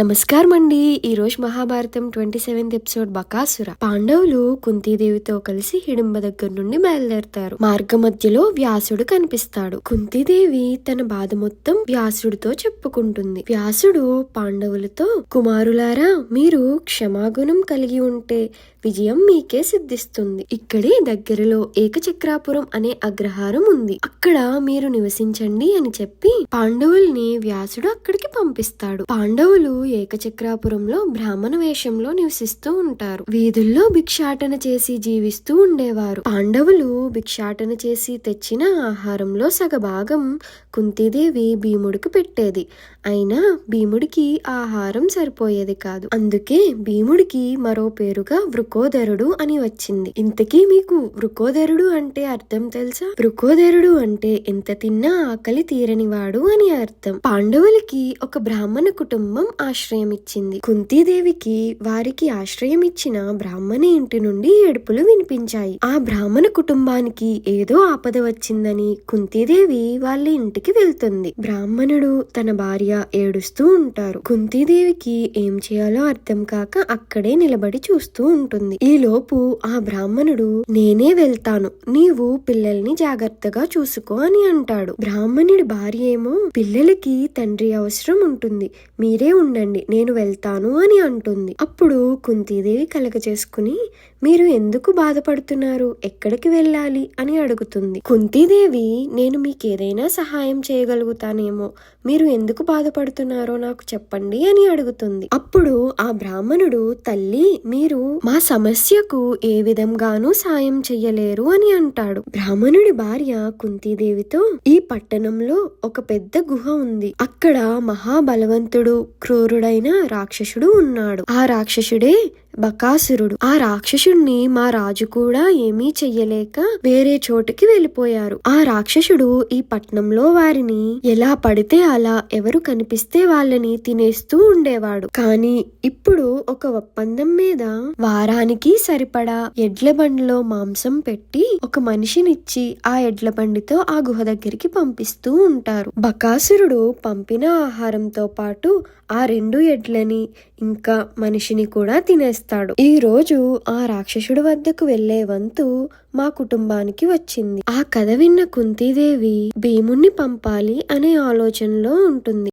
నమస్కారం అండి ఈ రోజు Mahabharatam twenty seventh episode Bakasura. పాండవులు కుంతీదేవితో కలిసి హిడింబ దగ్గర నుండి బయలుదేరతారు. మార్గ మధ్యలో వ్యాసుడు కనిపిస్తాడు. కుంతీదేవి తన బాధ మొత్తం వ్యాసుడితో చెప్పుకుంటుంది. వ్యాసుడు పాండవులతో కుమారులారా మీరు క్షమాగుణం కలిగి ఉంటే విజయం మీకే సిద్ధిస్తుంది. ఇక్కడే దగ్గరలో ఏకచక్రాపురం అనే అగ్రహారం ఉంది. అక్కడ మీరు నివసించండి అని చెప్పి పాండవుల్ని వ్యాసుడు అక్కడికి పంపిస్తాడు. పాండవులు ఏకచక్రాపురంలో బ్రాహ్మణ వేషంలో నివసిస్తూ ఉంటారు. వీధుల్లో భిక్షాటన చేసి జీవిస్తూ ఉండేవారు. పాండవులు భిక్షాటన చేసి తెచ్చిన ఆహారంలో సగభాగం కుంతీదేవి భీముడికి పెట్టేది. అయినా భీముడికి ఆహారం సరిపోయేది కాదు. అందుకే భీముడికి మరో పేరుగా వృకోదరుడు అని వచ్చింది. ఇంతకీ మీకు వృకోదరుడు అంటే అర్థం తెలుసా? వృకోదరుడు అంటే ఎంత తిన్నా ఆకలి తీరనివాడు అని అర్థం. పాండవులకి ఒక బ్రాహ్మణ కుటుంబం ఆశ ఇచ్చింది కుంతీదేవికి వారికి ఆశ్రయం ఇచ్చిన బ్రాహ్మణ ఇంటి నుండి ఏడుపులు వినిపించాయి. ఆ బ్రాహ్మణ కుటుంబానికి ఏదో ఆపద వచ్చిందని కుంతీదేవి వాళ్ళ ఇంటికి వెళ్తుంది. బ్రాహ్మణుడు తన భార్య ఏడుస్తూ ఉంటారు. కుంతీదేవికి ఏం చేయాలో అర్థం కాక అక్కడే నిలబడి చూస్తూ ఉంటుంది. ఈ లోపు ఆ బ్రాహ్మణుడు నేనే వెళ్తాను. నీవు పిల్లల్ని జాగ్రత్తగా చూసుకో అని అంటాడు. బ్రాహ్మణుడి భార్య ఏమో పిల్లలకి తండ్రి అవసరం ఉంటుంది. మీరే ఉండండి. నేను వెళ్తాను అని అంటుంది. అప్పుడు కుంతీదేవి కలగ చేసుకుని మీరు ఎందుకు బాధపడుతున్నారు? ఎక్కడికి వెళ్ళాలి? అని అడుగుతుంది. కుంతీదేవి నేను మీకేదైనా సహాయం చేయగలుగుతానేమో. మీరు ఎందుకు బాధపడుతున్నారో నాకు చెప్పండి అని అడుగుతుంది. అప్పుడు ఆ బ్రాహ్మణుడు తల్లి మీరు మా సమస్యకు ఏ విధంగానూ సాయం చెయ్యలేరు అని అంటాడు. బ్రాహ్మణుడి భార్య కుంతీదేవితో ఈ పట్టణంలో ఒక పెద్ద గుహ ఉంది. అక్కడ మహాబలవంతుడు క్రూరుడైన రాక్షసుడు ఉన్నాడు. ఆ రాక్షసుడే బకాసురుడు. ఆ రాక్షసుడిని మా రాజు కూడా ఏమీ చెయ్యలేక వేరే చోటుకి వెళ్ళిపోయారు. ఆ రాక్షసుడు ఈ పట్నంలో వారిని ఎలా పడితే అలా ఎవరు కనిపిస్తే వాళ్ళని తినేస్తూ ఉండేవాడు. కానీ ఇప్పుడు ఒక ఒప్పందం మీద వారానికి సరిపడా ఎడ్ల బండిలో మాంసం పెట్టి ఒక మనిషినిచ్చి ఆ ఎడ్ల బండితో ఆ గుహ దగ్గరికి పంపిస్తూ ఉంటారు. బకాసురుడు పంపిన ఆహారంతో పాటు ఆ రెండు ఎడ్లని ఇంకా మనిషిని కూడా తినేస్తారు చేస్తాడు. ఈ రోజు ఆ రాక్షసుడి వద్దకు వెళ్ళే వంతు మా కుటుంబానికి వచ్చింది. ఆ కథ విన్న కుంతీదేవి భీముణ్ణి పంపాలి అనే ఆలోచనలో ఉంటుంది.